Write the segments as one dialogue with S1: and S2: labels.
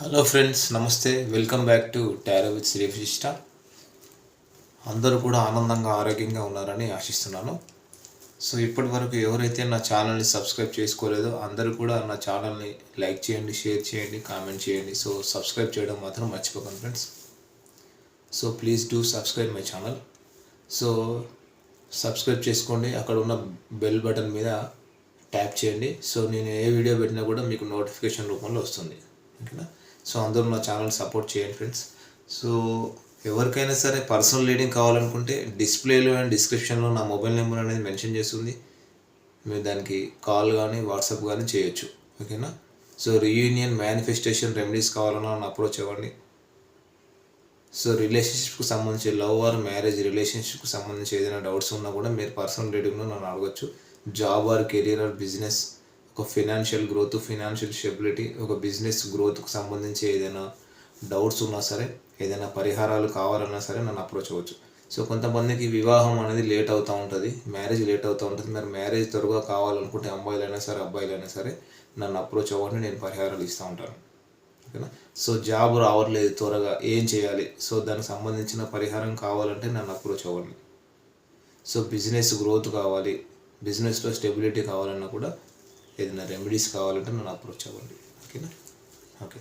S1: Hello friends నమస్తే. Welcome back to tarot with Sri Vishishta అందరూ కూడా ఆనందంగా ఆరోగ్యంగా ఉన్నారని ఆశిస్తున్నాను. సో ఇప్పటి వరకు ఎవరైతే నా ఛానల్ని సబ్స్క్రైబ్ చేసుకోలేదో అందరూ కూడా నా ఛానల్ని లైక్ చేయండి షేర్ చేయండి కామెంట్ చేయండి. సో సబ్స్క్రైబ్ చేయడం మాత్రం మర్చిపోకండి friends so please do subscribe my channel so subscribe చేసుకోండి. అక్కడ ఉన్న బెల్ బటన్ మీద ట్యాప్ చేయండి. సో నేను ఏ వీడియో పెట్టినా కూడా మీకు నోటిఫికేషన్ రూపంలో వస్తుంది. ఓకేనా సో అందరూ నా ఛానల్ సపోర్ట్ చేయండి ఫ్రెండ్స్ సో ఎవరికైనా సరే పర్సనల్ రీడింగ్ కావాలనుకుంటే డిస్ప్లేలో అండ్ డిస్క్రిప్షన్లో నా మొబైల్ నెంబర్ అనేది మెన్షన్ చేస్తుంది. మీరు దానికి కాల్ కానీ వాట్సాప్ కానీ చేయొచ్చు. ఓకేనా సో రీయూనియన్ మేనిఫెస్టేషన్ రెమెడీస్ కావాలన్నా నన్ను అప్రోచ్ అవ్వండి. సో రిలేషన్షిప్కి సంబంధించి లవ్ ఆర్ మ్యారేజ్ రిలేషన్షిప్కి సంబంధించి ఏదైనా డౌట్స్ ఉన్నా కూడా మీరు పర్సనల్ రీడింగ్లో నన్ను అడగచ్చు. Job or career or business ఒక ఫినాన్షియల్ గ్రోత్ ఫినాన్షియల్ స్టెబిలిటీ ఒక బిజినెస్ గ్రోత్కి సంబంధించి ఏదైనా డౌట్స్ ఉన్నా సరే ఏదైనా పరిహారాలు కావాలన్నా సరే నన్ను అప్రోచ్ అవ్వచ్చు. సో కొంతమందికి వివాహం అనేది లేట్ అవుతూ ఉంటుంది మ్యారేజ్ లేట్ అవుతూ ఉంటుంది. మరి మ్యారేజ్ త్వరగా కావాలనుకుంటే అమ్మాయిలైనా సరే అబ్బాయిలైనా సరే నన్ను అప్రోచ్ అవ్వండి నేను పరిహారాలు ఇస్తూ ఉంటాను. ఓకేనా? సో జాబ్ రావట్లేదు త్వరగా ఏం చేయాలి? సో దానికి సంబంధించిన పరిహారం కావాలంటే నన్ను అప్రోచ్ అవ్వండి. సో బిజినెస్ గ్రోత్ కావాలి బిజినెస్లో స్టెబిలిటీ కావాలన్నా కూడా ఏదైనా రెమెడీస్ కావాలంటే నన్ను అప్రోచ్ అవ్వండి. ఓకేనా? ఓకే.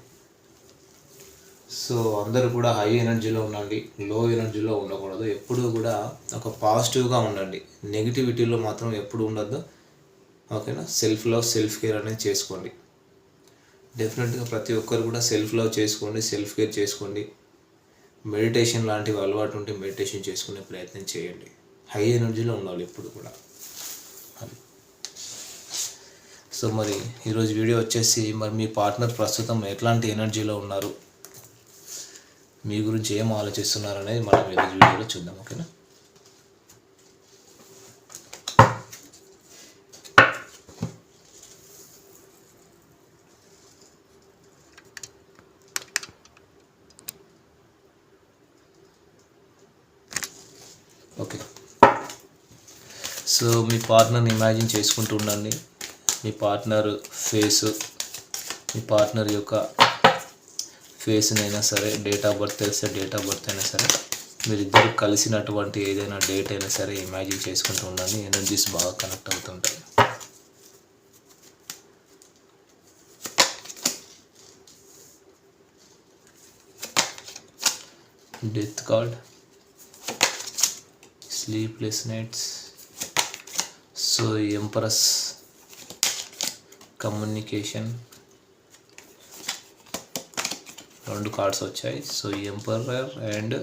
S1: సో అందరూ కూడా హై ఎనర్జీలో ఉండండి లో ఎనర్జీలో ఉండకూడదు. ఎప్పుడూ కూడా ఒక పాజిటివ్గా ఉండండి. నెగిటివిటీలో మాత్రం ఎప్పుడు ఉండద్దు. ఓకేనా? సెల్ఫ్ లవ్ సెల్ఫ్ కేర్ అనేది చేసుకోండి. డెఫినెట్గా ప్రతి ఒక్కరు కూడా సెల్ఫ్ లవ్ చేసుకోండి సెల్ఫ్ కేర్ చేసుకోండి. మెడిటేషన్ లాంటివి అలవాటు ఉంటే మెడిటేషన్ చేసుకునే ప్రయత్నం చేయండి. హై ఎనర్జీలో ఉండాలి ఎప్పుడు కూడా అది సో మరి ఈరోజు వీడియో వచ్చేసి మరి మీ పార్ట్నర్ ప్రస్తుతం ఎట్లాంటి ఎనర్జీలో ఉన్నారు? మీ గురించి ఏం ఆలోచిస్తున్నారు అనేది మనం ఈరోజు వీడియోలో చూద్దాం ఓకేనా? ఓకే. సో మీ పార్ట్నర్ని ఇమాజిన్ చేసుకుంటూ ఉండండి. మీ పార్ట్నర్ ఫేస్ మీ పార్ట్నర్ యొక్క ఫేస్నైనా సరే డేట్ ఆఫ్ బర్త్ తెలిస్తే డేట్ ఆఫ్ బర్త్ అయినా సరే మీరిద్దరు కలిసినటువంటి ఏదైనా డేట్ అయినా సరే ఇమాజిన్ చేసుకుంటూ ఉండండి. ఎనర్జీస్ బాగా కనెక్ట్ అవుతుంటాయి. Death card sleepless nights so emperors communication. రెండు కార్డ్స్ వచ్చాయి. So emperor and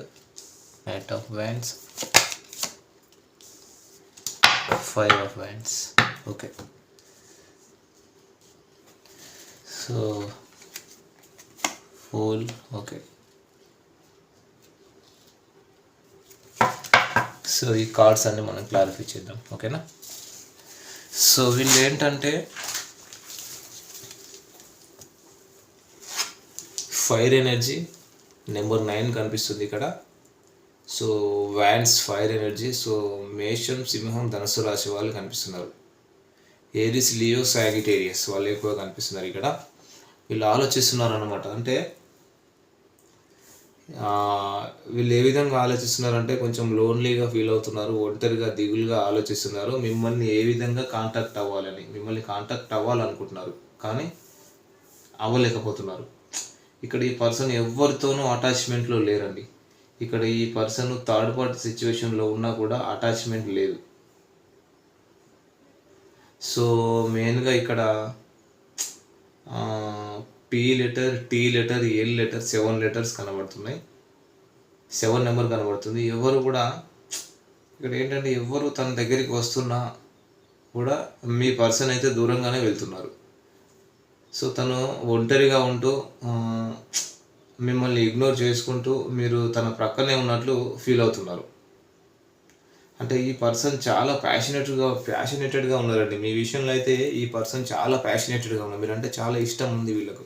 S1: knight of wands five of wands okay so fool okay so ఈ కార్డ్స్ అన్ని మనం క్లారిఫై చేద్దాం. ఓకేనా సో వీళ్ళు ఏంటంటే ఫైర్ ఎనర్జీ నెంబర్ నైన్ కనిపిస్తుంది ఇక్కడ. So wands fire energy. So మేషం సింహం ధనుసు రాశి వాళ్ళు కనిపిస్తున్నారు. ఏరిస్ లియో సాగిటేరియస్ వాళ్ళు ఎక్కువ కనిపిస్తున్నారు ఇక్కడ. వీళ్ళు ఆలోచిస్తున్నారు అనమాట అంటే వీళ్ళు ఏ విధంగా ఆలోచిస్తున్నారంటే కొంచెం లోన్లీగా ఫీల్ అవుతున్నారు ఒంటరిగా దిగులుగా ఆలోచిస్తున్నారు. మిమ్మల్ని ఏ విధంగా కాంటాక్ట్ అవ్వాలని మిమ్మల్ని కాంటాక్ట్ అవ్వాలనుకుంటున్నారు కానీ అవ్వలేకపోతున్నారు. ఇక్కడ ఈ పర్సన్ ఎవరితోనూ అటాచ్మెంట్లో లేరండి. ఇక్కడ ఈ పర్సన్ థర్డ్ పార్టీ సిచ్యువేషన్లో ఉన్నా కూడా అటాచ్మెంట్ లేదు. సో మెయిన్గా ఇక్కడ P letter T letter L letter seven letters కనబడుతున్నాయి. సెవెన్ నెంబర్ కనబడుతుంది. ఎవరు కూడా ఇక్కడ ఏంటంటే ఎవరు తన దగ్గరికి వస్తున్నా కూడా మీ పర్సన్ అయితే దూరంగానే వెళ్తున్నారు. సో తను ఒంటరిగా ఉంటూ మిమ్మల్ని ఇగ్నోర్ చేసుకుంటూ మీరు తన ప్రక్కనే ఉన్నట్లు ఫీల్ అవుతున్నారు. అంటే ఈ పర్సన్ చాలా ప్యాషనెట్గా ప్యాషనేటెడ్గా ఉన్నారండి. మీ విషయంలో అయితే ఈ పర్సన్ చాలా ప్యాషనేటెడ్గా ఉన్నారు. మీరంటే చాలా ఇష్టం ఉంది వీళ్ళకు.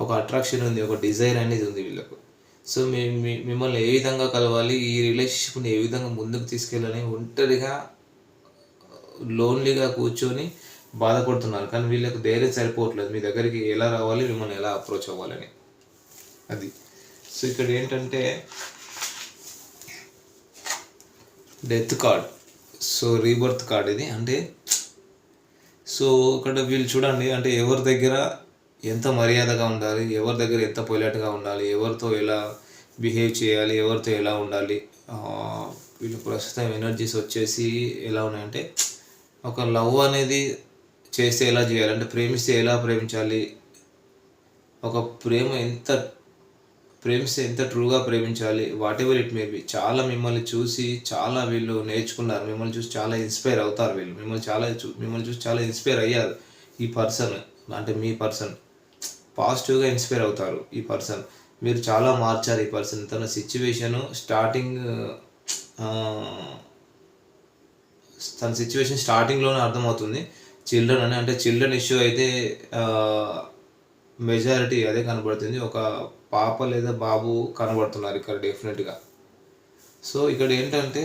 S1: ఒక అట్రాక్షన్ ఉంది ఒక డిజైర్ అనేది ఉంది వీళ్ళకు. సో మీ- మిమ్మల్ని ఏ విధంగా కలవాలి ఈ రిలేషన్షిప్ని ఏ విధంగా ముందుకు తీసుకెళ్ళాలని ఒంటరిగా లోన్లీగా కూర్చొని బాధపడుతున్నారు. కానీ వీళ్ళకి ధైర్యం సరిపోవట్లేదు. మీ దగ్గరికి ఎలా రావాలి? మిమ్మల్ని ఎలా అప్రోచ్ అవ్వాలని. అది. సో ఇక్కడ ఏంటంటే death card so rebirth card ఇది. అంటే సో ఇక్కడ వీళ్ళు చూడండి. అంటే ఎవరి దగ్గర ఎంత మర్యాదగా ఉండాలి? ఎవరి దగ్గర ఎంత పొలైట్గా ఉండాలి? ఎవరితో ఎలా బిహేవ్ చేయాలి? ఎవరితో ఎలా ఉండాలి? వీళ్ళు ప్రస్తుతం ఎనర్జీస్ వచ్చేసి ఎలా ఉన్నాయంటే ఒక లవ్ అనేది చేస్తే ఎలా చేయాలి. అంటే ప్రేమిస్తే ఎలా ప్రేమించాలి? ఒక ప్రేమ ఎంత ప్రేమిస్తే ఎంత ట్రూగా ప్రేమించాలి? Whatever it may be చాలా మిమ్మల్ని చూసి చాలా వీళ్ళు నేర్చుకున్నారు. మిమ్మల్ని చూసి చాలా ఇన్స్పైర్ అవుతారు వీళ్ళు. మిమ్మల్ని చాలా చూ మిమ్మల్ని చూసి చాలా ఇన్స్పైర్ అయ్యారు ఈ పర్సన్ అంటే మీ పర్సన్ పాజిటివ్గా ఇన్స్పైర్ అవుతారు ఈ పర్సన్ మీరు చాలా మార్చారు ఈ పర్సన్ తన సిచ్యువేషను స్టార్టింగ్ తన సిచ్యువేషన్ స్టార్టింగ్లోనే అర్థమవుతుంది. చిల్డ్రన్ అని అంటే చిల్డ్రన్ ఇష్యూ అయితే మెజారిటీ అదే కనబడుతుంది. ఒక పాప లేదా బాబు కనబడుతున్నారు ఇక్కడ డెఫినెట్గా. సో ఇక్కడ ఏంటంటే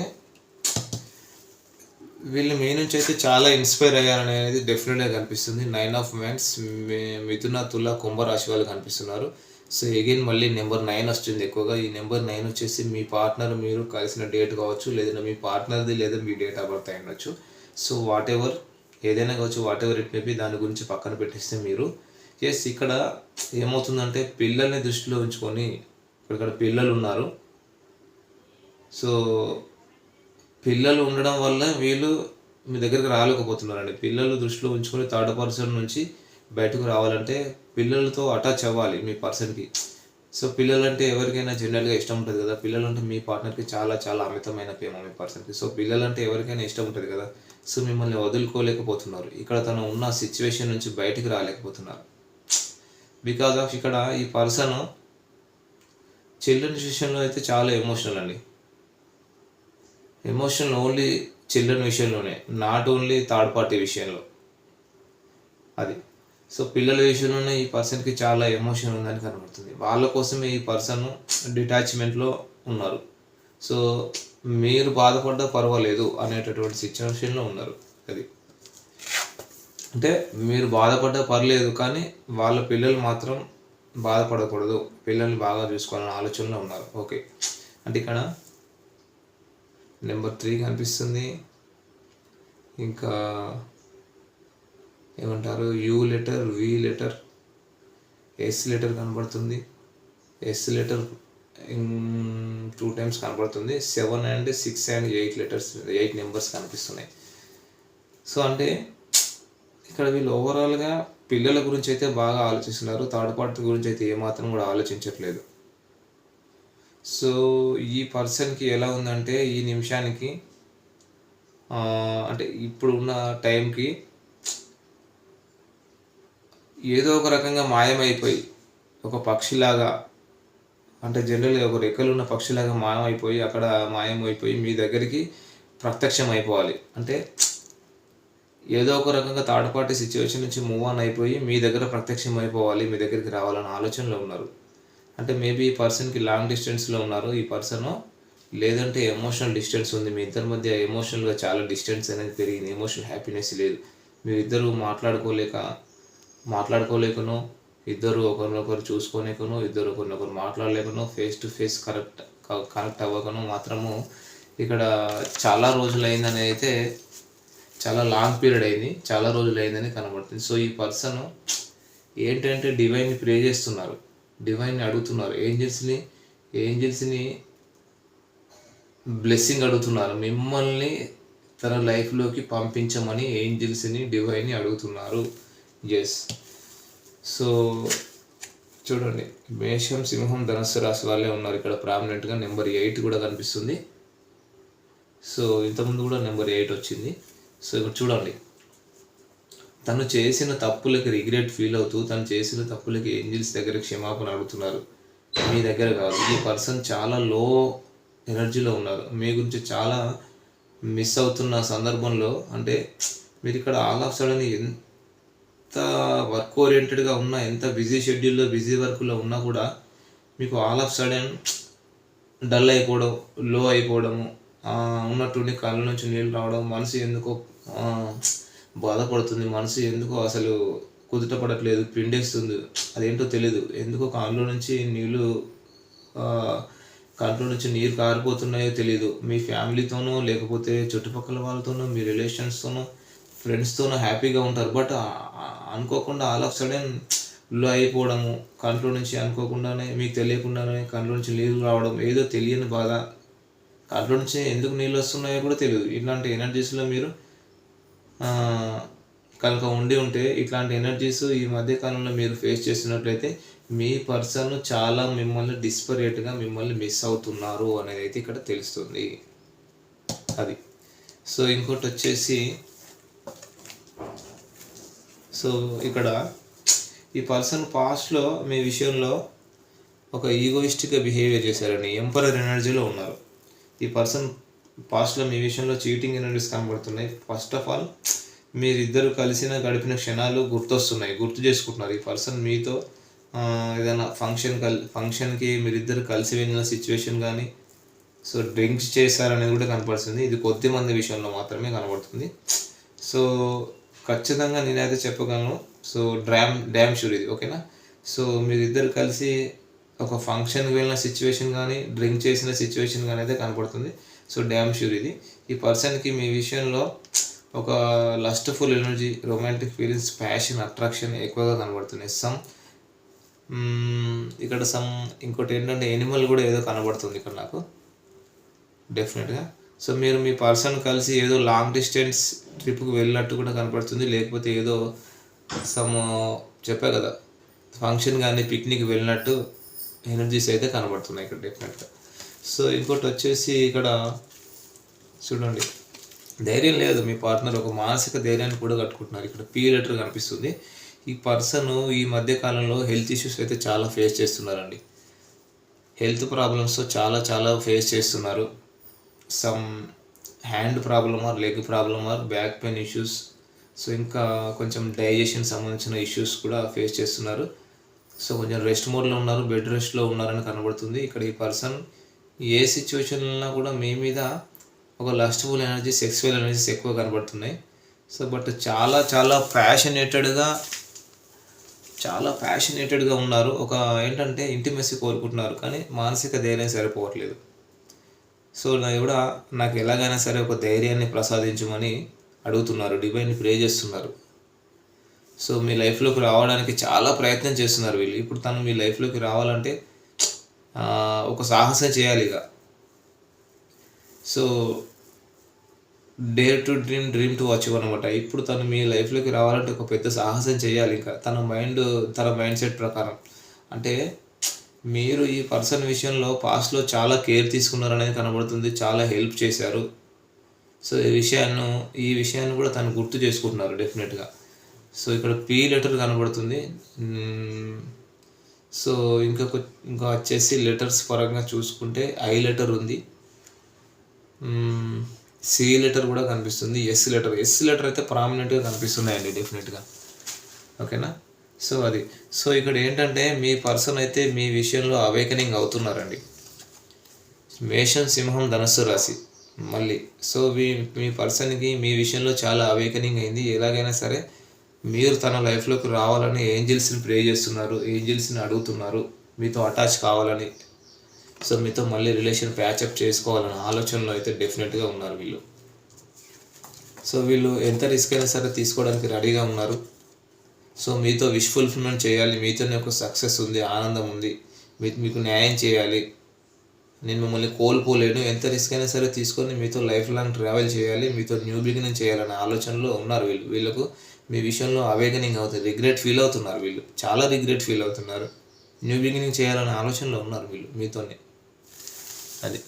S1: వీళ్ళు మీ నుంచి అయితే చాలా ఇన్స్పైర్ అయ్యారనేది డెఫినెట్గా కనిపిస్తుంది. నైన్ ఆఫ్ మ్యాన్స్ మిథున తుల కుంభరాశి వాళ్ళు కనిపిస్తున్నారు. సో ఎగైన్ మళ్ళీ నెంబర్ నైన్ వస్తుంది ఎక్కువగా. ఈ నెంబర్ నైన్ వచ్చేసి మీ పార్ట్నర్ మీరు కలిసిన డేట్ కావచ్చు లేదంటే మీ పార్ట్నర్ది లేదా మీ డేట్ ఆఫ్ బర్త్ అయి ఉండొచ్చు సో వాట్ ఎవర్ ఏదైనా కావచ్చు వాట్ ఎవర్ ఇట్ మేబీ దాని గురించి పక్కన పెట్టేస్తే మీరు ఎస్ ఇక్కడ ఏమవుతుందంటే పిల్లల్ని దృష్టిలో ఉంచుకొని ఇక్కడ పిల్లలు ఉన్నారు. సో పిల్లలు ఉండడం వల్ల వీళ్ళు మీ దగ్గరికి రాలేకపోతున్నారండి. పిల్లలు దృష్టిలో ఉంచుకొని థర్డ్ పర్సన్ నుంచి బయటకు రావాలంటే పిల్లలతో అటాచ్ అవ్వాలి మీ పర్సన్కి సో పిల్లలు అంటే ఎవరికైనా జనరల్గా ఇష్టం ఉంటుంది కదా. పిల్లలు అంటే మీ పార్ట్నర్కి చాలా చాలా అమితమైన ప్రేమ మీ పర్సన్కి. సో పిల్లలు అంటే ఎవరికైనా ఇష్టం ఉంటుంది కదా. సో మిమ్మల్ని వదులుకోలేకపోతున్నారు. ఇక్కడ తను ఉన్న సిచ్యువేషన్ నుంచి బయటికి రాలేకపోతున్నారు. బికాజ్ ఆఫ్ ఇక్కడ ఈ పర్సన్ చిల్డ్రన్ విషయంలో అయితే చాలా ఎమోషనల్ అండి. ఎమోషన్ ఓన్లీ చిల్డ్రన్ విషయంలోనే నాట్ ఓన్లీ థర్డ్ పార్టీ విషయంలో. అది. సో పిల్లల విషయంలోనే ఈ పర్సన్కి చాలా ఎమోషన్ ఉందని కనబడుతుంది. వాళ్ళ కోసమే ఈ పర్సన్ డిటాచ్మెంట్లో ఉన్నారు. సో మీరు బాధపడ్డా పర్వాలేదు అనేటటువంటి సిచ్యువేషన్లో ఉన్నారు అది. అంటే మీరు బాధపడ్డా పర్లేదు కానీ వాళ్ళ పిల్లలు మాత్రం బాధపడకూడదు. పిల్లల్ని బాగా చూసుకోవాలనే ఆలోచనలో ఉన్నారు. ఓకే. అంటే ఇక్కడ నెంబర్ త్రీ కనిపిస్తుంది. ఇంకా ఏమంటారు? U letter V letter S letter కనబడుతుంది. ఎస్ లెటర్ టూ టైమ్స్ కనబడుతుంది. Seven and six and eight letters eight numbers కనిపిస్తున్నాయి. సో అంటే ఇక్కడ వీళ్ళు ఓవరాల్గా పిల్లల గురించి అయితే బాగా ఆలోచిస్తున్నారు. థర్డ్ పార్టీ గురించి అయితే ఏమాత్రం కూడా ఆలోచించట్లేదు. సో ఈ పర్సన్కి ఎలా ఉందంటే ఈ నిమిషానికి అంటే ఇప్పుడు ఉన్న టైంకి ఏదో ఒక రకంగా మాయమైపోయి ఒక పక్షిలాగా అంటే జనరల్గా ఒక రెక్కలున్న పక్షిలాగా మాయమైపోయి అక్కడ మాయమైపోయి మీ దగ్గరికి ప్రత్యక్షం అయిపోవాలి అంటే ఏదో ఒక రకంగా థర్డ్ పార్టీ సిచ్యువేషన్ నుంచి మూవ్ ఆన్ అయిపోయి మీ దగ్గర ప్రత్యక్షం అయిపోవాలి మీ దగ్గరికి రావాలన్న ఆలోచనలో ఉన్నారు. అంటే మేబీ ఈ పర్సన్కి లాంగ్ డిస్టెన్స్లో ఉన్నారు ఈ పర్సన్ లేదంటే ఎమోషనల్ డిస్టెన్స్ ఉంది మీ ఇద్దరి మధ్య ఎమోషనల్గా చాలా డిస్టెన్స్ అనేది పెరిగింది ఎమోషనల్ హ్యాపీనెస్ లేదు. మీరిద్దరూ మాట్లాడుకోలేక మాట్లాడుకోలేకను ఇద్దరు ఒకరినొకరు చూసుకోలేకను ఇద్దరు ఒకరినొకరు మాట్లాడలేకను face to face correct connect అవ్వకను. మాత్రము ఇక్కడ చాలా రోజులు అయిందని అయితే చాలా లాంగ్ పీరియడ్ అయింది. చాలా రోజులు అయిందని కనబడుతుంది. సో ఈ పర్సన్ ఏంటంటే డివైన్ ప్రే చేస్తున్నారు. డివైన్ని అడుగుతున్నారు. ఏంజిల్స్ని ఏంజిల్స్ని బ్లెస్సింగ్ అడుగుతున్నారు. మిమ్మల్ని తన లైఫ్లోకి పంపించమని ఏంజిల్స్ని డివైన్ని అడుగుతున్నారు. ఎస్ సో చూడండి. మేషం సింహం ధనస్సు రాశి వాళ్ళే ఉన్నారు ఇక్కడ ప్రామినెంట్గా. నెంబర్ ఎయిట్ కూడా కనిపిస్తుంది. సో ఇంతకుముందు కూడా నెంబర్ ఎయిట్ వచ్చింది. సో ఇక్కడ చూడండి. తను చేసిన తప్పులకి రిగ్రెట్ ఫీల్ అవుతూ తను చేసిన తప్పులకి ఏంజిల్స్ దగ్గర క్షమాపణ అడుగుతున్నారు. మీ దగ్గర కాదు. ఈ పర్సన్ చాలా లో ఎనర్జీలో ఉన్నారు. మీ గురించి చాలా మిస్ అవుతున్న సందర్భంలో అంటే మీరు ఇక్కడ ఆల్ ఆఫ్ సడన్ ఎంత వర్క్ ఓరియంటెడ్గా ఉన్నా ఎంత బిజీ షెడ్యూల్లో బిజీ వర్క్లో ఉన్నా కూడా మీకు ఆల్ ఆఫ్ సడన్ డల్ అయిపోవడం లో అయిపోవడము ఉన్నటువంటి కళ్ళ నుంచి నీళ్ళు రావడం మనసు ఎందుకో బాధపడుతుంది మనసు ఎందుకో అసలు కుదుట పడట్లేదు పిండేస్తుంది అదేంటో తెలియదు ఎందుకో కాళ్ళలో నుంచి నీళ్ళు కంట్లో నుంచి నీరు కారిపోతున్నాయో తెలియదు మీ ఫ్యామిలీతోనో లేకపోతే చుట్టుపక్కల వాళ్ళతోనో మీ రిలేషన్స్తోనో ఫ్రెండ్స్తోనూ హ్యాపీగా ఉంటారు. బట్ అనుకోకుండా ఆల్ ఆఫ్ సడన్లో అయిపోవడము కంట్లో నుంచి అనుకోకుండానే మీకు తెలియకుండానే కంట్లో నుంచి నీళ్ళు రావడం ఏదో తెలియని బాధ. కంట్లో నుంచి ఎందుకు నీళ్ళు వస్తున్నాయో కూడా తెలియదు. ఇట్లాంటి ఎనర్జీస్లో మీరు కనుక ఉండి ఉంటే ఇట్లాంటి ఎనర్జీస్ ఈ మధ్య కాలంలో మీరు ఫేస్ చేస్తున్నట్లయితే మీ పర్సన్ చాలా మిమ్మల్ని డిస్పరేట్గా మిమ్మల్ని మిస్ అవుతున్నారు అనేది అయితే ఇక్కడ తెలుస్తుంది. అది. సో ఇంకోటి వచ్చేసి సో ఇక్కడ ఈ పర్సన్ పాస్ట్లో మీ విషయంలో ఒక ఈగోయిస్టిక్గా బిహేవియర్ చేశారని ఎంపరర్ ఎనర్జీలో ఉన్నారు. ఈ పర్సన్ పాస్ట్లో మీ విషయంలో చీటింగ్ ఎనర్జీస్ కనబడుతున్నాయి. ఫస్ట్ ఆఫ్ ఆల్ మీరిద్దరు కలిసిన గడిపిన క్షణాలు గుర్తొస్తున్నాయి. గుర్తు చేసుకుంటున్నారు. ఈ పర్సన్ మీతో ఏదైనా ఫంక్షన్ కల్ ఫంక్షన్కి మీరిద్దరు కలిసి వెళ్ళిన సిచ్యువేషన్ కానీ సో డ్రింక్స్ చేశారనేది కూడా కనపడుతుంది. ఇది కొద్ది మంది విషయంలో మాత్రమే కనబడుతుంది. సో ఖచ్చితంగా నేనైతే చెప్పగలను. సో డ్రామ్ డ్యామ్ షూర్ ఇది ఓకేనా? సో మీరిద్దరు కలిసి ఒక ఫంక్షన్కి వెళ్ళిన సిచ్యువేషన్ కానీ డ్రింక్ చేసిన సిచ్యువేషన్ కానీ అయితే కనపడుతుంది. సో డ్యామ్ షూర్ ఇది. ఈ పర్సన్కి మీ విషయంలో ఒక lustful energy romantic feelings passion attraction ఎక్కువగా కనబడుతున్నాయి. సమ్ ఇక్కడ సమ్ ఇంకోటి ఏంటంటే ఎనిమల్ కూడా ఏదో కనబడుతుంది ఇక్కడ నాకు. డెఫినెట్గా సో మీరు మీ పర్సన్ కలిసి ఏదో లాంగ్ డిస్టెన్స్ ట్రిప్కి వెళ్ళినట్టు కూడా కనపడుతుంది. లేకపోతే ఏదో సమ్ uh, చెప్పా కదా ఫంక్షన్ కానీ పిక్నిక్ వెళ్ళినట్టు ఎనర్జీస్ అయితే కనబడుతున్నాయి ఇక్కడ డెఫినెట్గా సో ఇంకోటి వచ్చేసి ఇక్కడ చూడండి. ధైర్యం లేదు మీ పార్ట్నర్ ఒక మానసిక ధైర్యాన్ని కూడా కట్టుకుంటున్నారు. ఇక్కడ పీ లెటర్ కనిపిస్తుంది. ఈ పర్సన్ ఈ మధ్య కాలంలో హెల్త్ ఇష్యూస్ అయితే చాలా ఫేస్ చేస్తున్నారండి. హెల్త్ ప్రాబ్లమ్స్ చాలా చాలా ఫేస్ చేస్తున్నారు. Some hand problem or leg problem or back pain issues so ఇంకా కొంచెం డైజెషన్ సంబంధించిన ఇష్యూస్ కూడా ఫేస్ చేస్తున్నారు. సో కొంచెం రెస్ట్ మోడ్లో ఉన్నారు బెడ్ రెస్ట్లో ఉన్నారని కనబడుతుంది. ఇక్కడ ఈ పర్సన్ ఏ సిచ్యువేషన్లో కూడా మీ మీద ఒక లస్ట్ఫుల్ ఎనర్జీ సెక్సువల్ ఎనర్జీస్ ఎక్కువ కనబడుతున్నాయి. సో బట్ చాలా చాలా ప్యాషనేటెడ్గా చాలా ప్యాషనేటెడ్గా ఉన్నారు. ఒక ఏంటంటే ఇంటిమెసి కోరుకుంటున్నారు. కానీ మానసిక ధైర్యం సరిపోవట్లేదు. సో నా కూడా నాకు ఎలాగైనా సరే ఒక ధైర్యాన్ని ప్రసాదించమని అడుగుతున్నారు డివైన్ ప్రే చేస్తున్నారు. సో మీ లైఫ్లోకి రావడానికి చాలా ప్రయత్నం చేస్తున్నారు వీళ్ళు. ఇప్పుడు తను మీ లైఫ్లోకి రావాలంటే ఒక సాహసం చేయాలి ఇక. So dare to dream dream to achieve అనమాట ఇప్పుడు తను మీ లైఫ్లోకి రావాలంటే ఒక పెద్ద సాహసం చేయాలి ఇంకా. తన మైండ్ తన మైండ్ సెట్ ప్రకారం. అంటే మీరు ఈ పర్సన్ విషయంలో పాస్ట్లో చాలా కేర్ తీసుకున్నారనేది కనబడుతుంది చాలా హెల్ప్ చేశారు. సో ఈ విషయాన్ని ఈ విషయాన్ని కూడా తను గుర్తు చేసుకుంటున్నారు డెఫినెట్గా సో ఇక్కడ పీ లెటర్ కనబడుతుంది. సో ఇంకా ఇంకా వచ్చేసి లెటర్స్ పరంగా చూసుకుంటే ఐ లెటర్ ఉంది. సి లెటర్ కూడా కనిపిస్తుంది ఎస్ లెటర్ ఎస్ లెటర్ అయితే ప్రామినెంట్గా కనిపిస్తున్నాయండి డెఫినెట్గా ఓకేనా సో అది. సో ఇక్కడ ఏంటంటే మీ పర్సన్ అయితే మీ విషయంలో అవేకనింగ్ అవుతున్నారండి. మేషం సింహం ధనస్సు రాశి మళ్ళీ. సో మీ మీ పర్సన్కి మీ విషయంలో చాలా అవేకనింగ్ అయింది. ఎలాగైనా సరే మీరు తన లైఫ్లోకి రావాలని ఏంజిల్స్ని ప్రే చేస్తున్నారు ఏంజిల్స్ని అడుగుతున్నారు. మీతో అటాచ్ కావాలని. సో మీతో మళ్ళీ రిలేషన్ ప్యాచప్ చేసుకోవాలని ఆలోచనలో అయితే డెఫినెట్గా ఉన్నారు వీళ్ళు. సో వీళ్ళు ఎంత రిస్క్ అయినా సరే తీసుకోవడానికి రెడీగా ఉన్నారు. సో మీతో విష్ ఫుల్ఫిల్మెంట్ చేయాలి మీతోనే ఒక సక్సెస్ ఉంది ఆనందం ఉంది. మీ మీకు న్యాయం చేయాలి. నేను మిమ్మల్ని కోల్పోలేను. ఎంత రిస్క్ అయినా సరే తీసుకొని మీతో లైఫ్ లాంగ్ ట్రావెల్ చేయాలి మీతో న్యూ బిగినింగ్ చేయాలనే ఆలోచనలో ఉన్నారు వీళ్ళు. వీళ్ళకు మీ విషయంలో అవేకనింగ్ అవుతుంది రిగ్రెట్ ఫీల్ అవుతున్నారు వీళ్ళు. చాలా రిగ్రెట్ ఫీల్ అవుతున్నారు. న్యూ బిగినింగ్ చేయాలనే ఆలోచనలో ఉన్నారు వీళ్ళు మీతోనే. అది.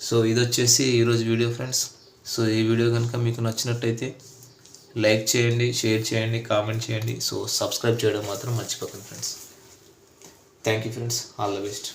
S1: సో ఇది వచ్చేసి ఈరోజు వీడియో ఫ్రెండ్స్. సో ఈ వీడియో కనుక మీకు నచ్చినట్టయితే లైక్ చేయండి షేర్ చేయండి కామెంట్ చేయండి. సో సబ్స్క్రైబ్ చేయడం మాత్రం మర్చిపోకండి friends. Thank you friends all the best